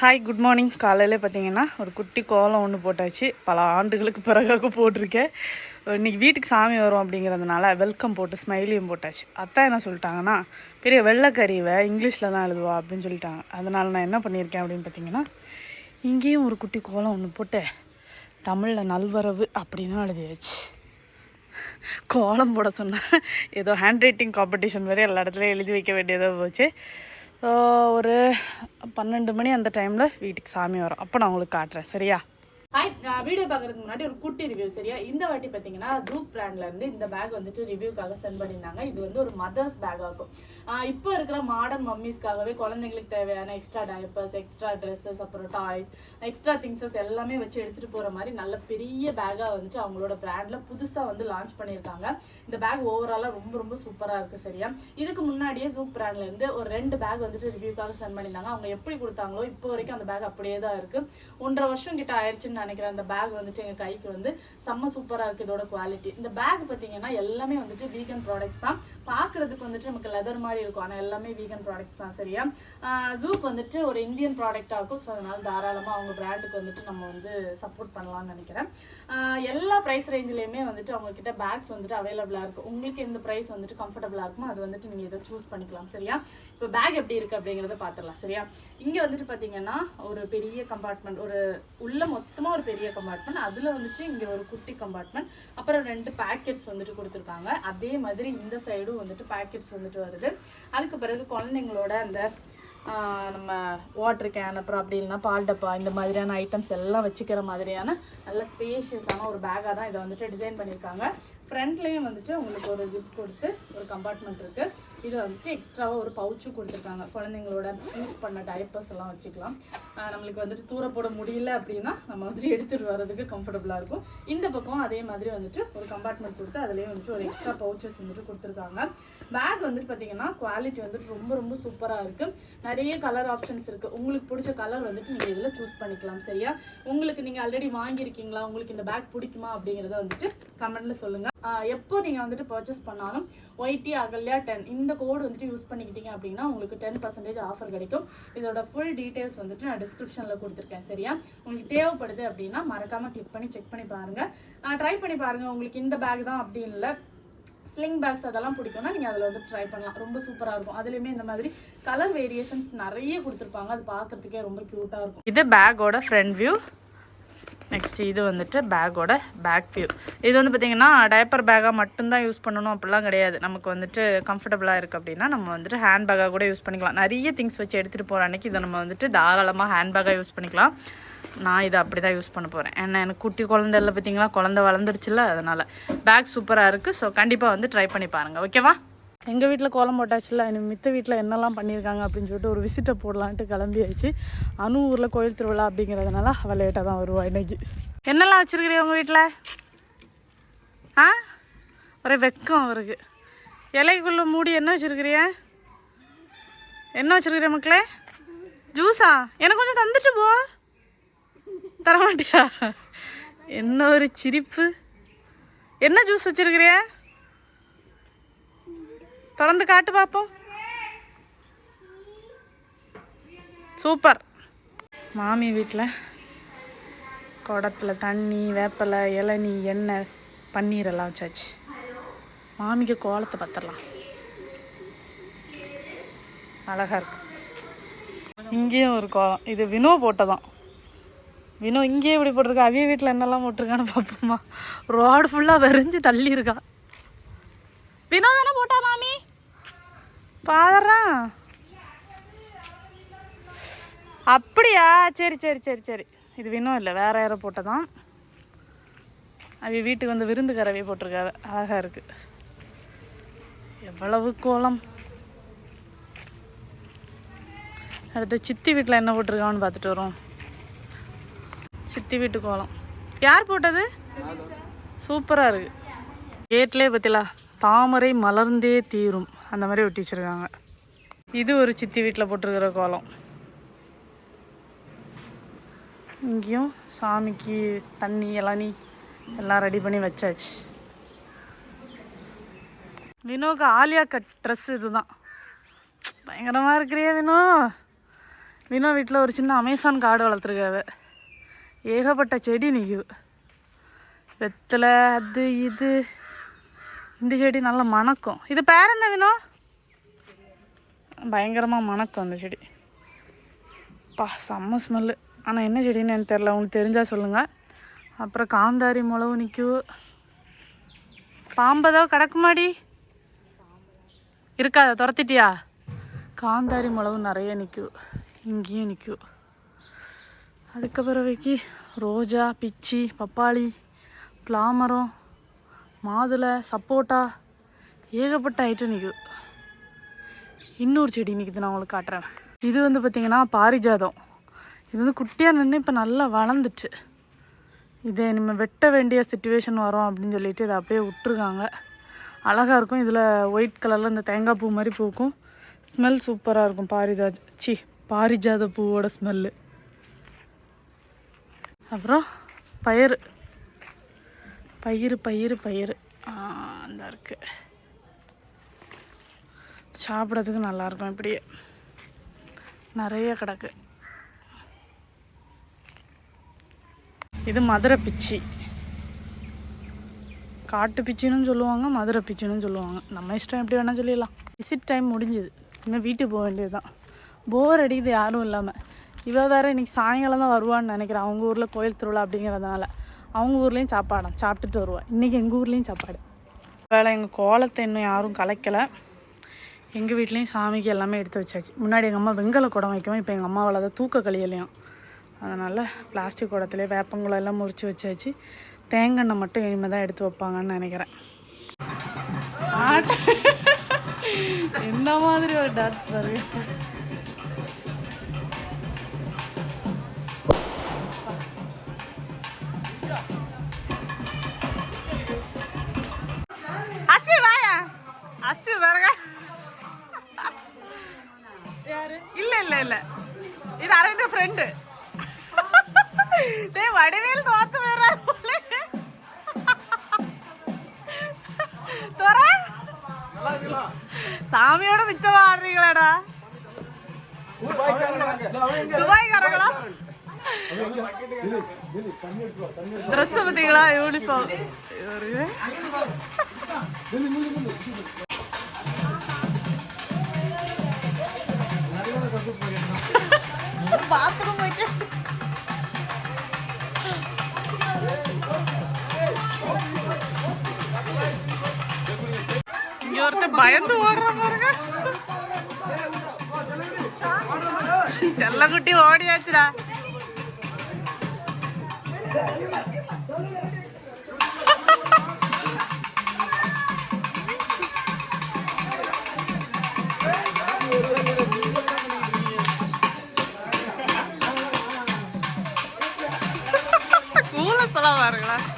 Hi good morning காலையில் பார்த்தீங்கன்னா ஒரு குட்டி கோலம் ஒன்று போட்டாச்சு. பல ஆண்டுகளுக்கு பிறகாக போட்டிருக்கேன். இன்னைக்கு வீட்டுக்கு சாமி வரும் அப்படிங்கிறதுனால வெல்கம் போட்டு ஸ்மைலியும் போட்டாச்சு. அத்தா என்ன சொல்லிட்டாங்கன்னா பெரிய வெள்ளைக்கறிவை இங்கிலீஷில் தான் எழுதுவா அப்படின்னு சொல்லிட்டாங்க. அதனால் நான் என்ன பண்ணியிருக்கேன் அப்படின்னு பார்த்தீங்கன்னா இங்கேயும் ஒரு குட்டி கோலம் ஒன்று போட்டு தமிழில் நல்வரவு அப்படின்னு எழுதியாச்சு. கோலம் போட சொன்னால் ஏதோ ஹேண்ட் ரைட்டிங் காம்படிஷன் மாதிரி எல்லா இடத்துலையும் எழுதி வைக்க வேண்டியதாக போச்சு. ஒரு பன்னெண்டு மணி அந்த டைமில் வீட்டுக்கு சாமி வரும். அப்போ நான் உங்களுக்கு காட்டுறேன். சரியா? ஹாய் நான் வீடியோ பார்க்குறதுக்கு முன்னாடி ஒரு குட்டி ரிவ்யூ சரியா? இந்த வாட்டி பார்த்தீங்கன்னா தூக் பிராண்ட்லேருந்து இந்த பேக் வந்துட்டு ரிவ்யூக்காக சென்ட் பண்ணியிருந்தாங்க. இது வந்து ஒரு மதர்ஸ் பேக் ஆகும் இப்போ இருக்கிற மாடர்ன் மம்மிஸ்க்காகவே குழந்தைங்களுக்கு தேவையான எக்ஸ்ட்ரா டயப்பர்ஸ் எக்ஸ்ட்ரா ட்ரெஸ்ஸஸ் அப்புறம் டாய்ஸ் எக்ஸ்ட்ரா திங்ஸஸ் எல்லாமே வச்சு எடுத்துகிட்டு போகிற மாதிரி நல்ல பெரிய பேக்காக வந்துட்டு அவங்களோட பிராண்டில் புதுசாக வந்து லான்ச் பண்ணியிருக்காங்க. இந்த பேக் ஓவராலாக ரொம்ப ரொம்ப சூப்பராக இருக்குது சரியா? இதுக்கு முன்னாடியே ஜூக் பிராண்ட்லேருந்து ஒரு ரெண்டு பேக் வந்துட்டு ரிவ்யூக்காக சென்ட் பண்ணியிருந்தாங்க. அவங்க எப்படி கொடுத்தாங்களோ இப்போ வரைக்கும் அந்த பேக் அப்படியே தான் இருக்குது ஒன்றரை வருஷம் கிட்ட ஆயிடுச்சுன்னு நினைக்கிறேன். அந்த பேக் வந்துட்டு எங்கள் கைக்கு வந்து செம்ம சூப்பராக இருக்குது இதோட குவாலிட்டி இந்த பேக் பார்த்தீங்கன்னா எல்லாமே வந்துட்டு வீகன் ப்ராடக்ட்ஸ் தான். பார்க்குறதுக்கு வந்துட்டு நமக்கு லெதர் மாதிரி இருக்கும். ஆனால் எல்லாமே வீகன் ப்ராடக்ட்ஸ் தான். சரியா? ஜூக் வந்துட்டு ஒரு இந்தியன் ப்ராடக்டாக இருக்கும். ஸோ அதனால் தாராளமாக அவங்க பிராண்டுக்கு வந்துட்டு நம்ம வந்து சப்போர்ட் பண்ணலாம்னு நினைக்கிறேன். எல்லா ப்ரைஸ் ரேஞ்சிலையுமே வந்துட்டு அவங்கக்கிட்ட பேக்ஸ் வந்துட்டு அவைலபிளாக இருக்கும் உங்களுக்கு எந்த ப்ரைஸ் வந்துட்டு கம்ஃபர்டபுளாக இருக்குமோ அது வந்துட்டு நீங்கள் இதை சூஸ் பண்ணிக்கலாம் சரியா? இப்போ பேக் எப்படி இருக்குது அப்படிங்கிறத பார்த்துடலாம் சரியா? இங்கே வந்துட்டு பார்த்தீங்கன்னா ஒரு பெரிய கம்பார்ட்மெண்ட் ஒரு உள்ள மொத்தமாக ஒரு பெரிய கம்பார்ட்மெண்ட் அதில் வந்துட்டு இங்கே ஒரு குட்டி கம்பார்ட்மெண்ட் அப்புறம் ரெண்டு பேக்கெட்ஸ் வந்துட்டு கொடுத்துருக்காங்க. அதே மாதிரி இந்த சைடும் வந்துட்டு பேக்கெட்ஸ் வந்துட்டு வருது. அதுக்கு பிறகு குழந்தைங்களோட அந்த நம்ம வாட்டர் கேன் அப்புறம் அப்படி இல்லைனா பால் டப்பா இந்த மாதிரியான ஐட்டம்ஸ் எல்லாம் வச்சுக்கிற மாதிரியான நல்ல ஸ்பேஷியஸான ஒரு பேக்காக தான் இதை வந்துட்டு டிசைன் பண்ணியிருக்காங்க. ஃப்ரண்ட்லேயும் வந்துட்டு உங்களுக்கு ஒரு ஜிப் கொடுத்து ஒரு கம்பார்ட்மெண்ட் இருக்குது இது வந்துட்டு எக்ஸ்ட்ராவாக ஒரு பவுச்சும் கொடுத்துருக்காங்க. குழந்தைங்களோட யூஸ் பண்ண டைப்பர்ஸ் எல்லாம் வச்சுக்கலாம். நம்மளுக்கு வந்துட்டு தூர போட முடியல அப்படின்னா நம்ம வந்துட்டு எடுத்துகிட்டு வர்றதுக்கு கம்ஃபர்டபுளாக இருக்கும். இந்த பக்கம் அதே மாதிரி வந்துட்டு ஒரு கம்பார்ட்மெண்ட் கொடுத்து அதுலேயும் வந்துட்டு ஒரு எக்ஸ்ட்ரா பவுச்சஸ் வந்துட்டு கொடுத்துருக்காங்க. பேக் வந்துட்டு பார்த்தீங்கன்னா குவாலிட்டி வந்துட்டு ரொம்ப ரொம்ப சூப்பராக இருக்குது நிறைய கலர் ஆப்ஷன்ஸ் இருக்குது உங்களுக்கு பிடிச்ச கலர் வந்துட்டு நீங்கள் இதில் சூஸ் பண்ணிக்கலாம் சரியா? உங்களுக்கு நீங்கள் ஆல்ரெடி வாங்கியிருக்கீங்களா? உங்களுக்கு இந்த பேக் பிடிக்குமா? அப்படிங்கிறத வந்துட்டு கமெண்ட்டில் சொல்லுங்கள் எப்போ நீங்கள் வந்துட்டு பர்ச்சேஸ் பண்ணாலும் ஒய்டி அகல்யா டென் இந்த கோடு வந்துட்டு யூஸ் பண்ணிக்கிட்டீங்க அப்படின்னா உங்களுக்கு டென் பர்சன்டேஜ் ஆஃபர் கிடைக்கும். இதோட ஃபுல் டீட்டெயில்ஸ் வந்துட்டு நான் டிஸ்கிரிப்ஷனில் கொடுத்துருக்கேன் சரியா? உங்களுக்கு தேவைப்படுது அப்படின்னா மறக்காமல் கிளிக் பண்ணி செக் பண்ணி பாருங்கள் ட்ரை பண்ணி பாருங்கள் உங்களுக்கு இந்த பேக் தான் அப்படின்னு இல்லை ஸ்லிங் பேக்ஸ் அதெல்லாம் பிடிக்கும்னா நீங்கள் அதில் வந்து ட்ரை பண்ணலாம். ரொம்ப சூப்பராக இருக்கும். அதுலேயுமே இந்த மாதிரி கலர் வேரியேஷன்ஸ் நிறைய கொடுத்துருப்பாங்க. அது பார்க்கறதுக்கே ரொம்ப க்யூட்டாக இருக்கும். இது பேக்கோட ஃப்ரண்ட் வியூ நெக்ஸ்ட் இது வந்துட்டு பேக்கோட பேக் வியூ இது வந்து பார்த்திங்கன்னா டைப்பர் பேக்காக மட்டும்தான் யூஸ் பண்ணணும் அப்படிலாம் கிடையாது. நமக்கு வந்துட்டு கம்ஃபர்டபுளாக இருக்குது அப்படின்னா நம்ம வந்துட்டு ஹேண்ட் பேக்காக கூட யூஸ் பண்ணிக்கலாம். நிறைய திங்ஸ் வச்சு எடுத்துகிட்டு போகிற அன்னைக்கு இதை நம்ம வந்துட்டு தாராளமாக ஹேண்ட் பேக்காக யூஸ் பண்ணிக்கலாம். நான் இதை அப்படி தான் யூஸ் பண்ண போகிறேன் ஏன்னா எனக்கு குட்டி குழந்தை இல்லை பார்த்தீங்களா? குழந்தை வளர்ந்துருச்சுல அதனால். பேக் சூப்பராக இருக்குது ஸோ கண்டிப்பாக வந்து ட்ரை பண்ணி பாருங்கள் ஓகேவா எங்கள் வீட்டில் கோலம் போட்டாச்சுல இனி மித்த வீட்டில் என்னெல்லாம் பண்ணியிருக்காங்க அப்படின்னு சொல்லிட்டு ஒரு விசிட்டை போடலான்ட்டு கிளம்பியாச்சு. அனு ஊரில் கோயில் திருவிழா அப்படிங்கிறதுனால அவள் லேட்டாக தான் வருவா இன்னைக்கு. என்னெல்லாம் வச்சுருக்கிறீ உங்கள் வீட்டில் ஆ? ஒரே வெக்கம் அவருக்கு. இலைக்குள்ளே மூடி என்ன வச்சுருக்கிறிய? என்ன வச்சுருக்கிற மக்களே? ஜூஸா எனக்கு கொஞ்சம் தந்துட்டு போ. தரமாட்டியா? என்ன ஒரு சிரிப்பு? என்ன ஜூஸ் வச்சிருக்கிறிய? திறந்து காட்டு பார்ப்போம் சூப்பர். மாமி வீட்டில் குடத்தில் தண்ணி வேப்பலை இளநீ எண்ணெய் பன்னீர் எல்லாம் வச்சாச்சு. மாமிக்கு கோலத்தை பத்திரலாம். அழகாக இருக்கு. இங்கேயும் ஒரு கோலம். இது வினோ போட்டதான் வினோ இங்கேயே இப்படி போட்டிருக்கா? அவிய வீட்டில் என்னெல்லாம் போட்டிருக்கான்னு பார்ப்போமா ரோடு ஃபுல்லாக வெறிஞ்சு தள்ளி இருக்கா வினோ தானே போட்டா மாமி? பாதறான் அப்படியா? சரி சரி சரி சரி. இது வினோ இல்லை வேற யாரோ போட்டதான். அவ வீட்டுக்கு வந்து விருந்துக்காரவே போட்டிருக்காவ அழகாக இருக்கு. எவ்வளவு கோலம். அடுத்து சித்தி வீட்டில் என்ன போட்டிருக்கான்னு பார்த்துட்டு வரோம். சித்தி வீட்டு கோலம் யார் போட்டது? சூப்பராக இருக்கு. கேட்லேயே பத்திலா தாமரை மலர்ந்தே தீரும். அந்த மாதிரி ஒட்டி வச்சிருக்காங்க. இது ஒரு சித்தி வீட்டில் போட்டிருக்கிற கோலம். இங்கேயும் சாமிக்கு தண்ணி இளநீ எல்லாம் ரெடி பண்ணி வச்சாச்சு. வினோக்கு ஆலியா கட் ட்ரெஸ் இதுதான். பயங்கரமாக இருக்கிறியா வினோ. வினோ வீட்டில் ஒரு சின்ன அமேசான் காடு வளர்த்துருக்காவ. ஏகப்பட்ட செடி நிற்குது வெத்தலை அது இது. இந்த செடி நல்லா மணக்கும். இது பேர் என்ன வினோ? பயங்கரமாக மணக்கும் அந்த செடி. பா செம்ம ஸ்மெல்லு ஆனால் என்ன செடின்னு எனக்கு தெரில உங்களுக்கு தெரிஞ்சால் சொல்லுங்கள் அப்புறம் காந்தாரி மிளகு நிற்கும் பாம்பதோ கிடக்குமாடி? இருக்காத துரத்திட்டியா? காந்தாரி மிளகு நிறைய நிற்கும் இங்கேயும் நிற்கும் அதுக்கு பிறவைக்கு ரோஜா பிச்சி பப்பாளி பிளாமரம் மாதுளை சப்போட்டா ஏகப்பட்ட ஐட்டம் நிற்கும் இன்னொரு செடி நிற்குது நான் உங்களுக்கு காட்டுறேன். இது வந்து பார்த்திங்கன்னா பாரிஜாதம். இது வந்து குட்டியாக நின்று இப்போ நல்லா வளர்ந்துச்சு. இதை நம்ம வெட்ட வேண்டிய சுச்சுவேஷன் வரும் அப்படின்னு சொல்லிட்டு இதை அப்படியே விட்டுருக்காங்க. அழகாக இருக்கும். இதில் ஒயிட் கலரில் இந்த தேங்காய் பூ மாதிரி பூக்கும். ஸ்மெல் சூப்பராக இருக்கும் பாரிஜாத் சி பாரிஜாத பூவோட ஸ்மெல்லு அப்புறம் பயிறு. பயிறு பயிறு பயிறு. அந்த இருக்குது சாப்பிட்றதுக்கு நல்லாயிருக்கும் இப்படியே. நிறைய கிடக்கு. இது மதுரை பிச்சி. காட்டு பிச்சின்னு சொல்லுவாங்க மதுரை பிச்சின்னு சொல்லுவாங்க. நம்ம இஷ்டம் எப்படி வேணால் சொல்லிடலாம். விசிட் டைம் முடிஞ்சுது. இன்னும் வீட்டுக்கு போக வேண்டியது தான் போர் அடிக்குது யாரும் இல்லாமல் இவ வேறு இன்றைக்கி சாயங்காலம் தான் வருவான்னு நினைக்கிறேன் அவங்க ஊரில் கோயில் திருவிழா அப்படிங்கிறதுனால. அவங்க ஊர்லேயும் சாப்பாடாம் சாப்பிட்டுட்டு வருவாள் இன்றைக்கி எங்கள் ஊர்லேயும் சாப்பாடு. வேலை எங்கள் கோலத்தை இன்னும் யாரும் கலைக்கலை. எங்கள் வீட்லேயும் சாமிக்கு எல்லாமே எடுத்து வச்சாச்சு. முன்னாடி எங்கள் அம்மா வெங்கல குடம் வைக்கவும் இப்போ எங்கள் அம்மாவால் தான் தூக்க கழியலையும். அதனால் பிளாஸ்டிக் குடத்துலேயே வேப்பங்குளம் எல்லாம் முறிச்சு வச்சாச்சு. தேங்காய் மட்டும் இனிமேல் தான் எடுத்து வைப்பாங்கன்னு நினைக்கிறேன். என்ன மாதிரி ஒரு டான்ஸ் பாருங்க அஸ்வி பாருங்க. யாரு? இல்ல இல்ல இல்ல. இது அரவிந்த் ஃப்ரெண்டு டேய் வடிவேல் தோத்து வேற போல. தோற சாமியோட மிச்சம் ஆடுறீங்களாடா துபாய்க்காரங்களா ட்ரெஸ் பார்த்தீங்களா? யூனிஃபார்ம் ബാത്റൂം പോയിട്ട് ചെല്ലക്കുട്ടി ഓടിയാച്ചാ செல்லக்குட்டி ஓடியாச்சுடா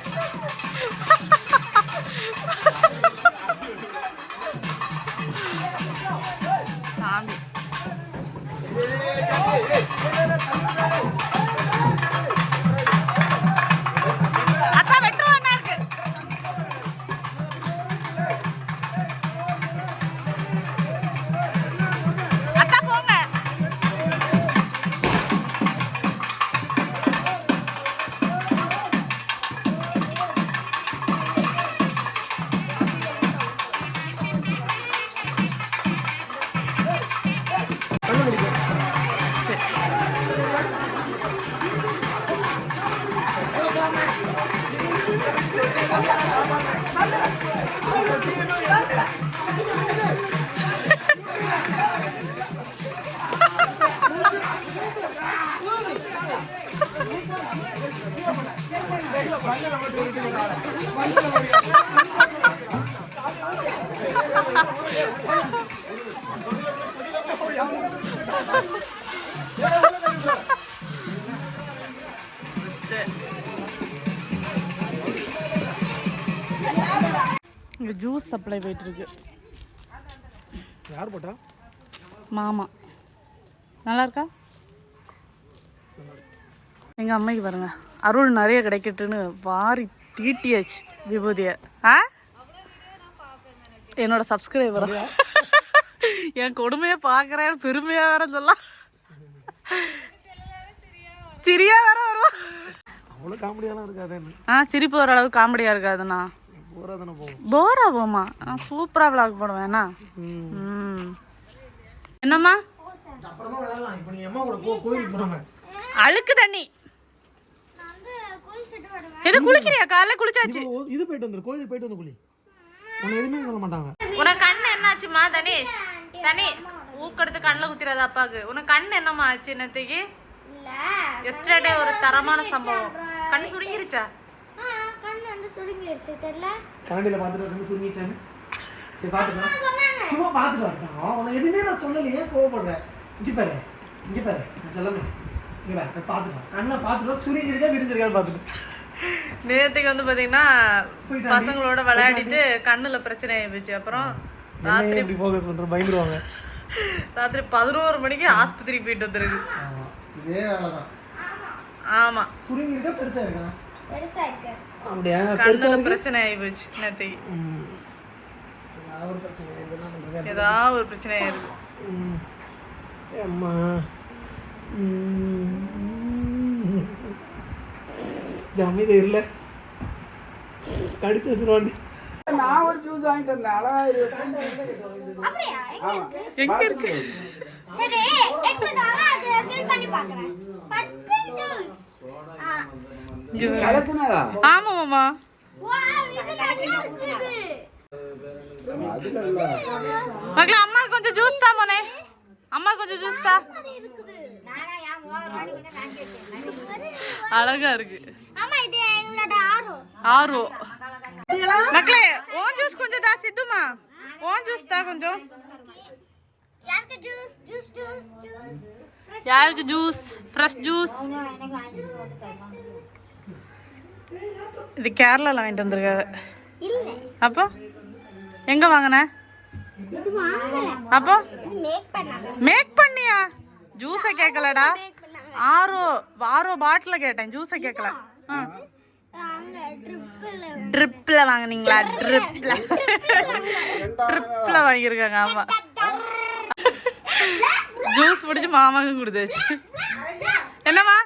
இங்கே ஜூஸ் சப்ளை போயிட்டு இருக்கு யார் போட்டா? மாமா. நல்லா இருக்கா எங்கள் அம்மைக்கு பாருங்க. அருள் நிறைய கிடைக்கட்டுன்னு வாரி தீட்டியாச்சு விபூதியை. ஆ? என்னோட சப்ஸ்கிரைபர் என் கொடுமையை பார்க்குறேன் பெருமையா வேற சொல்லலாம் சிரியா வேற வருவா. அவ்வளோ காமெடியாலாம் இருக்காதுன்னு ஆ சிரிப்பு வர அளவுக்கு காமெடியாக இருக்காதுண்ணா. போரா போமா. சூப்பராக விளாக் போடுவேண்ணா என்னம்மா? அழுக்கு தண்ணி. எது குளிக்கிறியா? காலைல குளிச்சாச்சு. இது போயிட்டு வந்துரு. கோயிலுக்கு போயிட்டு வந்து குளி. உன்னை எதுவுமே சொல்ல மாட்டாங்க. உனக்கு கண்ணு என்னாச்சுமா தனேஷ்? தனி ஊக்கெடுத்து கண்ணில் குத்திராத அப்பாவுக்கு. உனக்கு கண்ணு என்னம்மா ஆச்சு நேற்றுக்கு எஸ்டர்டே ஒரு தரமான சம்பவம். கண்ணு சுருங்கிருச்சா? கண்ணு வந்து சுருங்கிடுச்சு தெரியல. கரண்டியில் பார்த்துட்டு வந்து சுருங்கிச்சான்னு? சரி பார்த்துக்கலாம் சும்மா பார்த்துட்டு வரட்டும் உன்னை எதுவுமே நான் சொல்லலையே கோவப்படுறேன் இங்கே பாரு இங்கே பாரு. நான் செல்லமே இங்கே பாரு நான் பார்த்துக்கலாம் கண்ணை பார்த்துட்டு சுருங்கிருக்கா விரிஞ்சிருக்கான்னு பார்த்துட்டு. நேற்றுக்கு வந்து பார்த்தீங்கன்னா போயிட்டாண்டி. பசங்களோட விளையாடிட்டு கண்ணில் பிரச்சனை ஆயிடுச்சு அப்புறம் என்ன எப்படி ஃபோக்கஸ் பண்ணுறோம் பயந்துருவாங்க. ராத்திரி பதினோரு மணிக்கு ஆஸ்பத்திரிக்கு போயிட்டு வந்துருக்கு. ஆமாம் இதே ஆமா. சுருங்கி இருக்கா பெருசாக இருக்கா? பெருசா இருக்கு. அப்படியா? இருக்கு? பிரச்சனை நேற்றுக்கு ம். ஏதாவது ஒரு பிரச்சனை. ஆயிருக்கு. ம். அம்மா ம். ஜாமீன் இல்ல. கடிச்சு வச்சிருவாண்டி. நான் ஒரு ஜூஸ் வாங்கிட்டு வந்தேன். அழகா இருக்கு? எங்க சரி எடுத்துட்டு வாங்க அது ஃபில் பண்ணி பார்க்கறேன். Purple juice. கலக்குனதா ஆமா மாமா. வாவ் இது நல்லா இருக்குது. அதுல இல்ல மகளே அம்மா கொஞ்சம் ஜூஸ் தா மோனே. அம்மா கொஞ்சம் ஜூஸ் தா. அது இருக்குது. நானா யா ஓவர் வாங்கிட்டு நான் அழகா இருக்கு. ஆரோ ஆர்வோ மக்களே ஓன் ஜூஸ் கொஞ்சம் தா சித்துமா ஓன் ஜூஸ் தா கொஞ்சம் யாருக்கு ஜூஸ் ஜூஸ் ஜூஸ் ஜூஸ் யாருக்கு ஜூஸ் ஃப்ரெஷ் ஜூஸ் இது கேரளால வாங்கிட்டு வந்திருக்காங்க இல்ல அப்போ எங்க வாங்கின இது வாங்கல அப்போ இது மேக் பண்ணாங்க மேக் பண்ணியா ஜூஸை கேட்கலடா மேக் பண்ணாங்க ஆரோ ஆரோ பாட்டில் கேட்டேன் ஜூஸை கேட்கல அங்க ட்ரிப்பில் வாங்கினீங்களா? ட்ரிப்பில் ட்ரிப்பில் வாங்கியிருக்காங்க ஆமாம் ஜூஸ் பிடிச்சி மாமாவுக்கு கொடுத்தாச்சு. என்னம்மா?